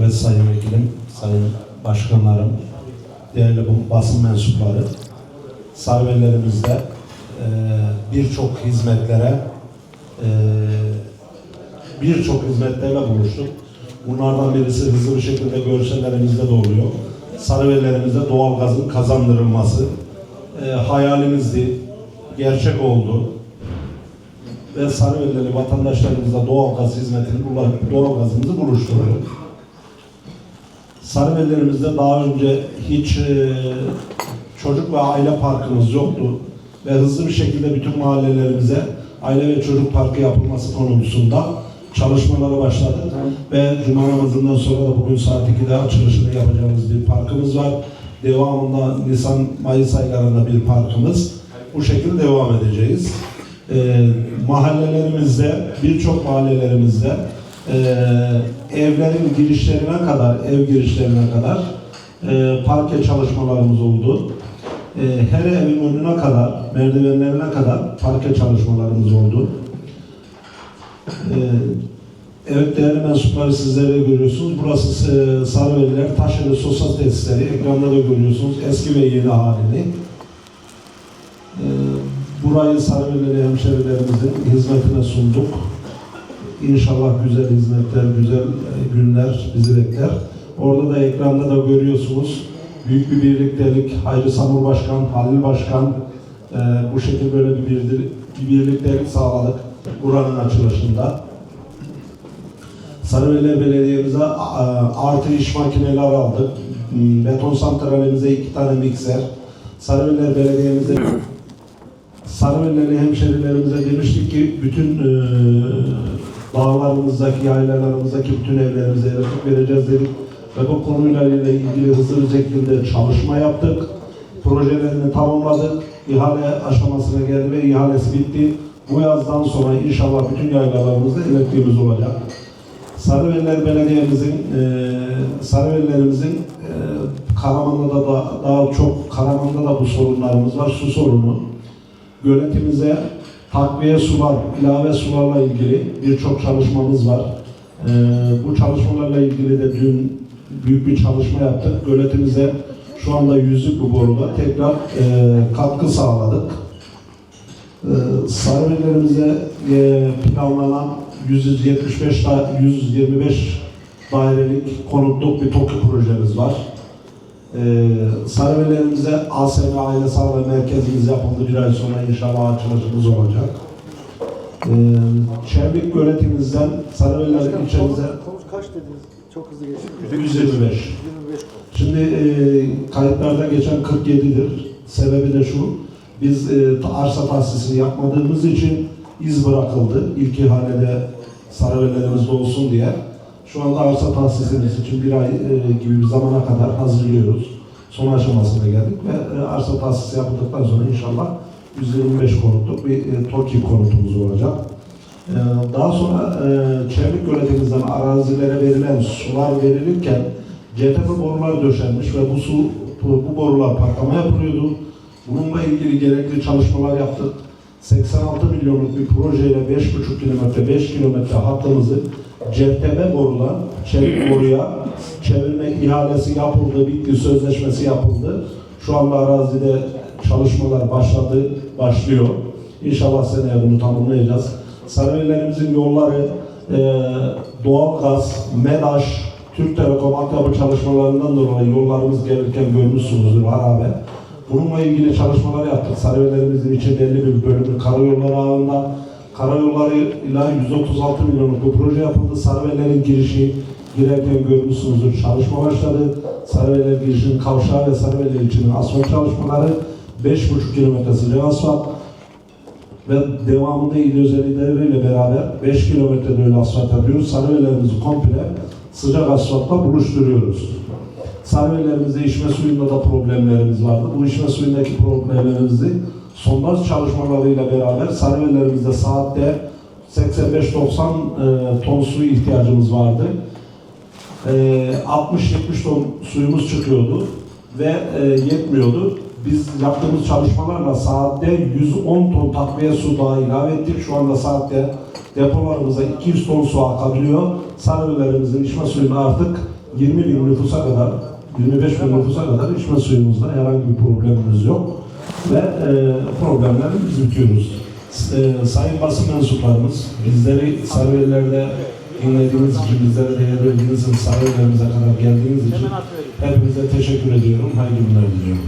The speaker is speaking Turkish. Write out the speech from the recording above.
Evet Sayın Vekilim, Sayın Başkanlarım, değerli basın mensupları, Sarvelerimizde e, birçok hizmetlere e, birçok hizmetlerle buluştuk. Bunlardan birisi hızlı bir şekilde görsellerimizde de oluyor. Sarıvelilerimizde doğalgazın kazandırılması e, hayalimizdi, gerçek oldu ve Sarıvelili vatandaşlarımıza doğalgaz hizmetini, doğalgazımızı buluşturuyor. Sarıvelilerimizde daha önce hiç e, çocuk ve aile parkımız yoktu ve hızlı bir şekilde bütün mahallelerimize aile ve çocuk parkı yapılması konusunda çalışmalara başladık ve Cuma namazından sonra da bugün saat 2'de açılışını yapacağımız bir parkımız var. Devamında Nisan-Mayıs aylarında bir parkımız. Bu şekilde devam edeceğiz. Ee, mahallelerimizde, birçok mahallelerimizde e, evlerin girişlerine kadar, ev girişlerine kadar e, parke çalışmalarımız oldu. E, her evin önüne kadar, merdivenlerine kadar parke çalışmalarımız oldu. E, evet değerli mensupları sizler de görüyorsunuz. Burası e, Sarıveliler Taşeli Sosyal Tesisleri. Ekranda da görüyorsunuz eski ve yeni halini. E, burayı Sarıvelileri hemşerilerimizin hizmetine sunduk. İnşallah güzel hizmetler, güzel e, günler bizi bekler. Orada da ekranda da görüyorsunuz. Büyük bir birliktelik, Hayri Samur Başkan, Halil Başkan e, bu şekilde böyle bir, birdir, bir birliktelik sağladık buranın açılışında. Sarıveli Belediye'mize artı iş makineleri aldık. M, Beton santralimize iki tane mikser. Sarıveli Belediye'mize Sarıveli'li hemşerilerimize demiştik ki bütün e, dağlarımızdaki, yaylalarımızdaki bütün evlerimize elektrik vereceğiz dedik. Ve bu konuyla ilgili hızlı bir şekilde çalışma yaptık. Projelerini tamamladık. İhale aşamasına geldi ve ihalesi bitti. Bu yazdan sonra inşallah bütün yaylalarımızda elektriğimiz olacak. Sarıveliler Belediye'mizin, e, Sarıvelilerimizin e, Karaman'da da, da daha çok Karaman'da da bu sorunlarımız var. Su sorunu. Göletimize takviye sular, ilave sularla ilgili birçok çalışmamız var. E, bu çalışmalarla ilgili de dün büyük bir çalışma yaptık. Göletimize şu anda yüzlük bu boruda tekrar e, katkı sağladık. E, Sarıvelilerimize e, planlanan 175 da 125 dairelik konutluk bir TOKİ projemiz var. Ee, Sarıvelilerimize ASM Aile Sağlığı Merkezimiz yapıldı. Bir ay sonra inşallah açılışımız olacak. Ee, Çevik Göletimizden Sarıveliler Başkanım, ilçemize kaç dediniz? Çok hızlı geçti. 125. 25 konu. Şimdi e, kayıtlarda geçen 47'dir. Sebebi de şu, biz e, arsa tahsisini yapmadığımız için iz bırakıldı. İlk ihalede Sarıvelilerimizde olsun diye. Şu anda arsa tahsisimiz için bir ay e, gibi bir zamana kadar hazırlıyoruz. Son aşamasına geldik ve e, arsa tahsisi yapıldıktan sonra inşallah 125 konutluk bir e, TOKİ konutumuz olacak. Ee, Daha sonra e, çevre göletimizden arazilere verilen sular verilirken CTP borular döşenmiş ve bu su bu, bu borular patlama yapılıyordu. Bununla ilgili gerekli çalışmalar yaptık. 86 milyonluk bir projeyle 5,5 kilometre, 5 kilometre hattımızı CTP borudan çevik boruya çevirme ihalesi yapıldı, bitti, sözleşmesi yapıldı. Şu anda arazide çalışmalar başladı, başlıyor. İnşallah seneye bunu tamamlayacağız. Sarıvelilerimizin yolları e, doğalgaz, MEDAŞ, Türk Telekom altyapı çalışmalarından dolayı yollarımız gelirken görmüşsünüzdür harabe. Bununla ilgili çalışmalar yaptık. Sarıvelilerimizin içinde 50 bir bölümü karayolları ağında. Karayolları ile 136 milyonluk bir proje yapıldı. Sarıvelilerin girişi girerken görmüşsünüzdür çalışma başladı. Sarıveliler girişinin kavşağı ve Sarıveliler için asfalt çalışmaları 5,5 kilometre sıcak asfalt, ve devamında il özellikleriyle beraber 5 kilometre böyle asfalt yapıyoruz. Sarıvelerimizi komple sıcak asfaltla buluşturuyoruz. Sarıvelerimizde içme suyunda da problemlerimiz vardı. Bu içme suyundaki problemlerimizi sondaj çalışmalarıyla beraber Sarıvelerimizde saatte 85-90 e, ton su ihtiyacımız vardı. E, 60-70 ton suyumuz çıkıyordu ve e, yetmiyordu. Biz yaptığımız çalışmalarla saatte 110 ton takviye su daha ilave ettik. Şu anda saatte depolarımıza 200 ton su akabiliyor. Sarıvelerimizin içme suyunu artık 20 bin nüfusa kadar, 25 bin nüfusa kadar içme suyumuzda herhangi bir problemimiz yok. Ve e, problemleri biz bitiyoruz. E, sayın basın mensuplarımız, bizleri Sarıyerler'de dinlediğiniz için, bizlere değer verdiğiniz için, kadar geldiğiniz için hepinize teşekkür ediyorum. Hayırlı günler diliyorum.